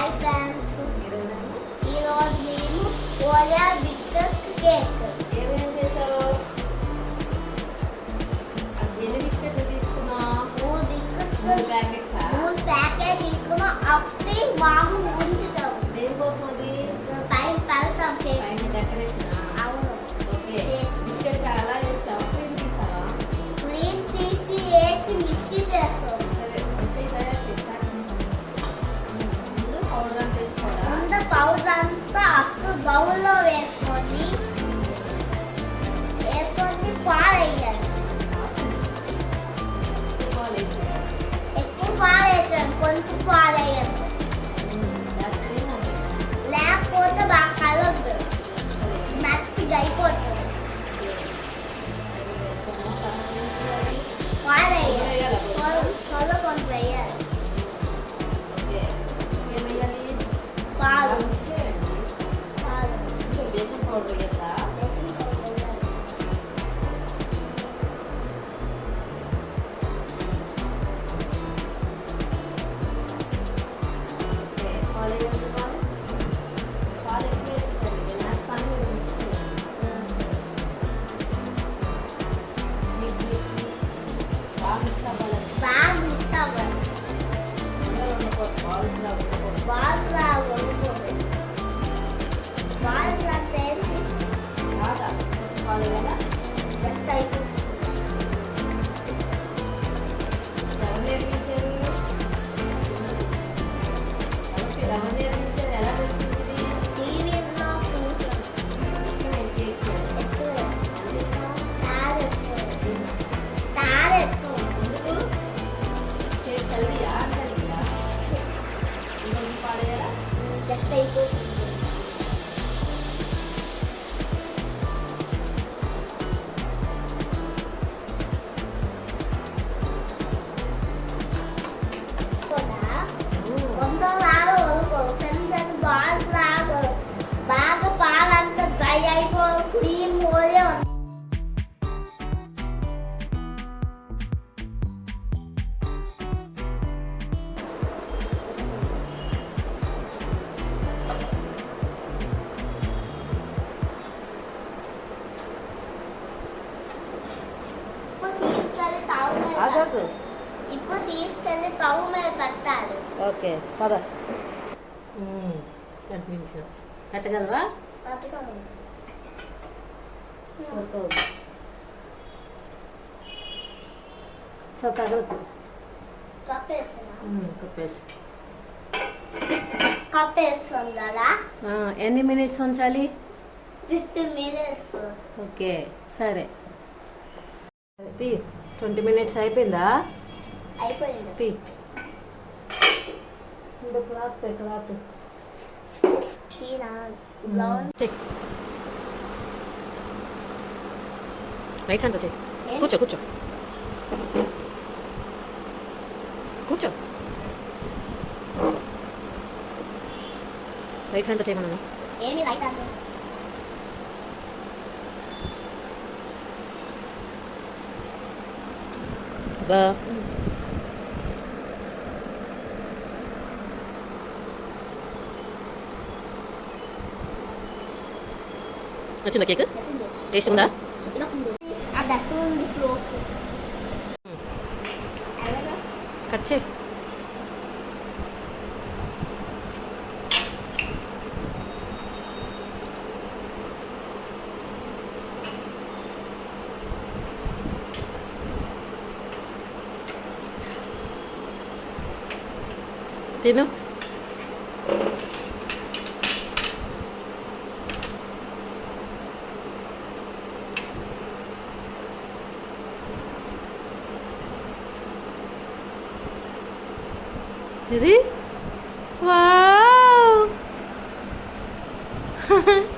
Hi friends ఈరోజు మేము Ola with cake. ఏమేం చేసావు? ఎన్ని బిస్కెట్లు తీసుకున్నా మూడు బిస్కెట్లు. మూడు ప్యాకెట్స్? మూడు ప్యాకెట్ తీసుకున్నా. అప్పుడు మామూలు 高温了。వాళ్ళ ఫ్రెండ్స్ బాగా వాళ్ళు కదా బాగా పాలంతా గై అయిపో క్రీమ్ ఆగాకు ఇప్పుడు తీసుకెళ్ళి తవ్వు మీద కట్టాలి ఓకే పద. కనిపించాం. కట్టగలవా? సో తగలదు కప్పేసి. కప్పేస్తాం కదా ఎన్ని మినిట్స్ ఉంచాలి? Fifteen minutes. ఓకే సరే. తీ ట్వంటీ మినిట్స్ అయిపోయిందా? అయిపోయింది. Cloth cloth. రైట్ కూర్చో కూర్చో. కూర్చో. రైట్ హ్యాండ్ చేయమన్నా ఏమి రైట్ హ్యాండ్ 봐. 아, 지금 몇 개그? 네, 정나? 같이. 对头对的 know.